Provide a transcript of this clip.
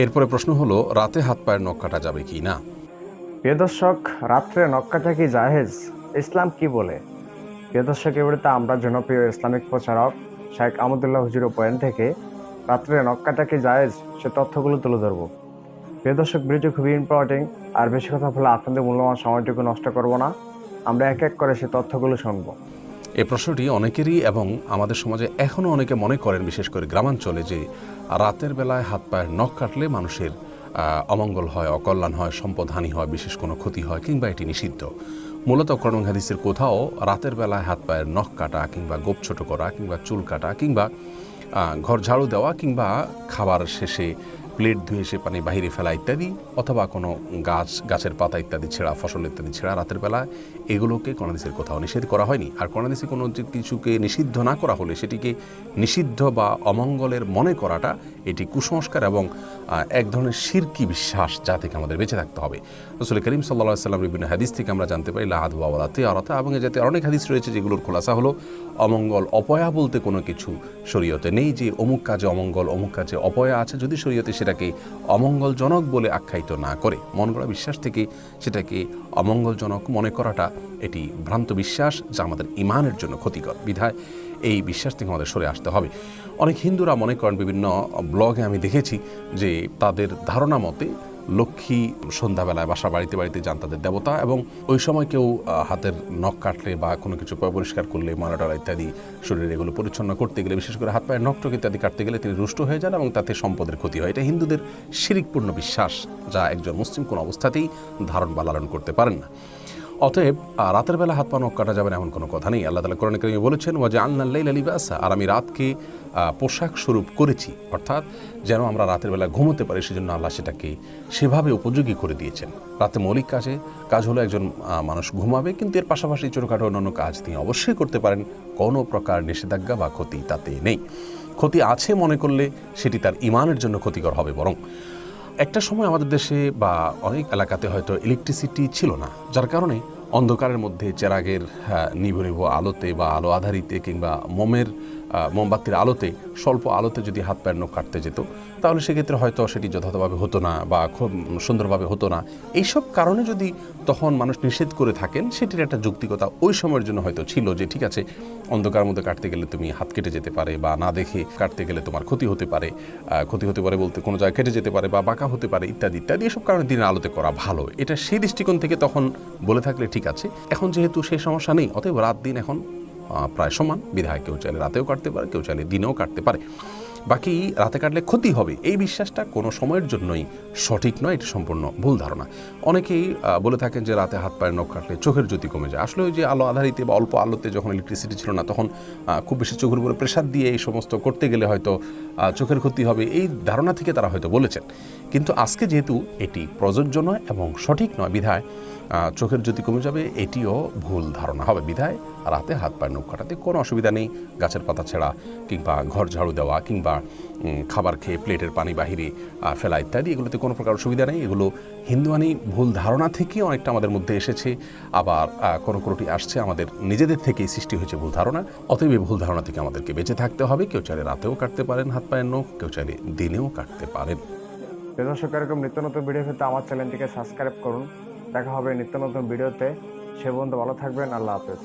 এরপরে প্রশ্ন হলো, রাতে হাত পায়ের নখ কাটা যাবে কি না? প্রিয় দর্শক, রাত্রে নক্কাটা কি জাহেজ ইসলাম কি বলে? প্রিয় দর্শক, এবারে আমরা জনপ্রিয় ইসলামিক প্রচারক শেখ আমদুল্লাহ হুজুর পয়েন্ট থেকে রাত্রে নক্কাটা কি জায়েজ, সে তথ্যগুলো তুলে ধরবো। প্রিয় দর্শক, ভিডিওটি খুবই ইম্পর্টেন্ট আর বেশি কথা বলে আপনাদের মূল্যবান সময়টুকু নষ্ট করব না। আমরা এক এক করে সে তথ্যগুলো শুনব। এই প্রশ্নটি অনেকেরই এবং আমাদের সমাজে এখনও অনেকে মনে করেন, বিশেষ করে গ্রামাঞ্চলে, যে রাতের বেলায় হাত পায়ের নখ কাটলে মানুষের অমঙ্গল হয়, অকল্যাণ হয় সম্পদহানি হয়, বিশেষ কোনো ক্ষতি হয় কিংবা এটি নিষিদ্ধ। মূলত করণ হাদিসের কোথাও রাতের বেলায় হাত পায়ের নখ কাটা কিংবা গোপ ছোট করা কিংবা চুল কাটা কিংবা ঘর ঝাড়ু দেওয়া কিংবা খাবার শেষে প্লেট ধুয়ে সে পানি বাহিরে ফেলা ইত্যাদি, অথবা কোনো গাছ, গাছের পাতা ইত্যাদি ছেঁড়া, ফসল ইত্যাদি ছেঁড়া রাতের বেলা, এগুলোকে কর্ণাদিসের কোথাও নিষেধ করা হয়নি। আর কর্ণাদিসে কোনো কিছুকে নিষিদ্ধ না করা হলে সেটিকে নিষিদ্ধ বা অমঙ্গলের মনে করাটা এটি কুসংস্কার এবং এক ধরনের শিরকি বিশ্বাস যা থেকে আমাদের বেঁচে থাকতে হবে। রসুল করিম সাল্লা সাল্লাম বিভিন্ন হাদিস থেকে আমরা জানতে পারি লাহাদ বাবাদাতে আরতা এবং যাতে অনেক হাদিস রয়েছে যেগুলোর খোলাসা হলো, অমঙ্গল অপয়া বলতে কোনো কিছু শরীয়তে নেই, যে অমুক কাজে অমঙ্গল, অমুক কাজে অপয়া আছে, যদি শরীয়তে সেটাকে অমঙ্গলজনক বলে আখ্যায়িত না করে। মন গড়া বিশ্বাস থেকে সেটাকে অমঙ্গলজনক মনে করাটা এটি ভ্রান্ত বিশ্বাস যা আমাদের ইমানের জন্য ক্ষতিকর। বিধায় এই বিশ্বাস থেকে আমাদের সরে আসতে হবে। অনেক হিন্দুরা মনে করেন বিভিন্ন ব্লগে আমি দেখেছি যে তাদের ধারণা মতে লক্ষ্মী সন্ধ্যাবেলায় বাসা বাড়িতে বাড়িতে যান তাদের দেবতা এবং ওই সময় কেউ হাতের নখ কাটলে বা কোনো কিছু পরিষ্কার করলে ময়লাটলা ইত্যাদি শরীরে এগুলো পরিচ্ছন্ন করতে গেলে, বিশেষ করে হাত পায়ের নখটক ইত্যাদি কাটতে গেলে তিনি রুষ্ট হয়ে যান এবং তাতে সম্পদের ক্ষতি হয়। এটা হিন্দুদের শিরিকপূর্ণ বিশ্বাস, যা একজন মুসলিম কোনো অবস্থাতেই ধারণ বা লালন করতে পারেন না। অতএব রাতের বেলা হাত পা নখ কাটা যাবে এমন কোনো কথা নেই। আল্লাহ তালা কোরআন কারিমে বলেছেন ওয়াজে আল্লাহ লিবাসা আর আমি রাতকে পোশাক স্বরূপ করেছি। অর্থাৎ, যেন আমরা রাতের বেলা ঘুমোতে পারি, সেজন্য আল্লাহ সেটাকে সেভাবে উপযোগী করে দিয়েছেন। রাতে মৌলিক কাজে, কাজ হলো একজন মানুষ ঘুমাবে, কিন্তু এর পাশাপাশি ছোটোখাটো অন্যান্য কাজ তিনি অবশ্যই করতে পারেন। কোনো প্রকার নিষেধাজ্ঞা বা ক্ষতি তাতে নেই। ক্ষতি আছে মনে করলে, সেটি তার ইমানের জন্য ক্ষতিকর হবে বরং। একটা সময় আমাদের দেশে বা অনেক এলাকাতে হয়তো ইলেকট্রিসিটি ছিল না যার কারণে অন্ধকারের মধ্যে চেরাগের হ্যাঁ, নিভু আলোতে বা আলো আধারিতে কিংবা মোমের মোমবাতির আলোতে, স্বল্প আলোতে যদি হাত পায়ের নখ কাটতে যেত, তাহলে সেক্ষেত্রে হয়তো সেটি যথাযথভাবে হতো না বা খুব সুন্দরভাবে হতো না। এইসব কারণে যদি তখন মানুষ নিষেধ করে থাকেন, সেটির একটা যৌক্তিকতা ওই সময়ের জন্য হয়তো ছিল যে, ঠিক আছে, অন্ধকার মধ্যে কাটতে গেলে তুমি হাত কেটে যেতে পারে বা না দেখে কাটতে গেলে তোমার ক্ষতি হতে পারে ক্ষতি হতে পারে বলতে কোনো জায়গায় কেটে যেতে পারে বা বাঁকা হতে পারে, ইত্যাদি ইত্যাদি, এসব কারণে দিনের আলোতে করা ভালো। এটা সেই দৃষ্টিকোণ থেকে তখন বলে থাকলে ঠিক আছে। এখন যেহেতু সেই সমস্যা নেই, অতএব রাত দিন এখন প্রায় সমান। বিধায় কেউ চাইলে রাতেও কাটতে পারে, কেউ চাইলে দিনেও কাটতে পারে। বাকি রাতে কাটলে ক্ষতি হবে। এই বিশ্বাসটা কোনো সময়ের জন্যই সঠিক নয়, এটি সম্পূর্ণ ভুল ধারণা। অনেকেই বলে থাকেন যে রাতে হাত পায়ের নখ কাটলে চোখের জ্যোতি কমে যায়। আসলে ওই যে আলো আধারিতে বা অল্প আলোতে যখন ইলেকট্রিসিটি ছিল না, তখন খুব বেশি চোখের উপরে প্রেশার দিয়ে এই সমস্ত করতে গেলে হয়তো চোখের ক্ষতি হবে। এই ধারণা থেকে তারা হয়তো বলেছেন। কিন্তু আজকে যেহেতু এটি প্রযোজ্য নয় এবং সঠিক নয় বিধায় চোখের জ্যোতি কমে যাবে, এটিও ভুল ধারণা হবে। বিধায় রাতে হাত পায়ের নখ কাটাতে কোনো অসুবিধা নেই। গাছের পাতা ছেঁড়া কিংবা ঘর ঝাড়ু দেওয়া কিংবা খাবার খেয়ে প্লেটের পানি বাহিরে ফেলা ইত্যাদি, এগুলোতে কোনো প্রকার অসুবিধা নেই। এগুলো হিন্দুয়ানি ভুল ধারণা থেকে অনেকটা আমাদের মধ্যে এসেছে। আবার কোনো কোনোটি আসছে আমাদের নিজেদের থেকেই সৃষ্টি হয়েছে ভুল ধারণা। অতএব ভুল ধারণা থেকে আমাদেরকে বেঁচে থাকতে হবে। কেউ চাইলে রাতেও কাটতে পারেন হাত পায়ের নখ, কেউ চাইলে দিনেও কাটতে পারেন। দর্শক, এরকম নিত্য নতুন ভিডিও পেতে আমার চ্যানেলটিকে সাবস্ক্রাইব করুন। দেখা হবে নিত্য নতুন ভিডিওতে সে পর্যন্ত ভালো থাকবেন। আল্লাহ হাফেজ।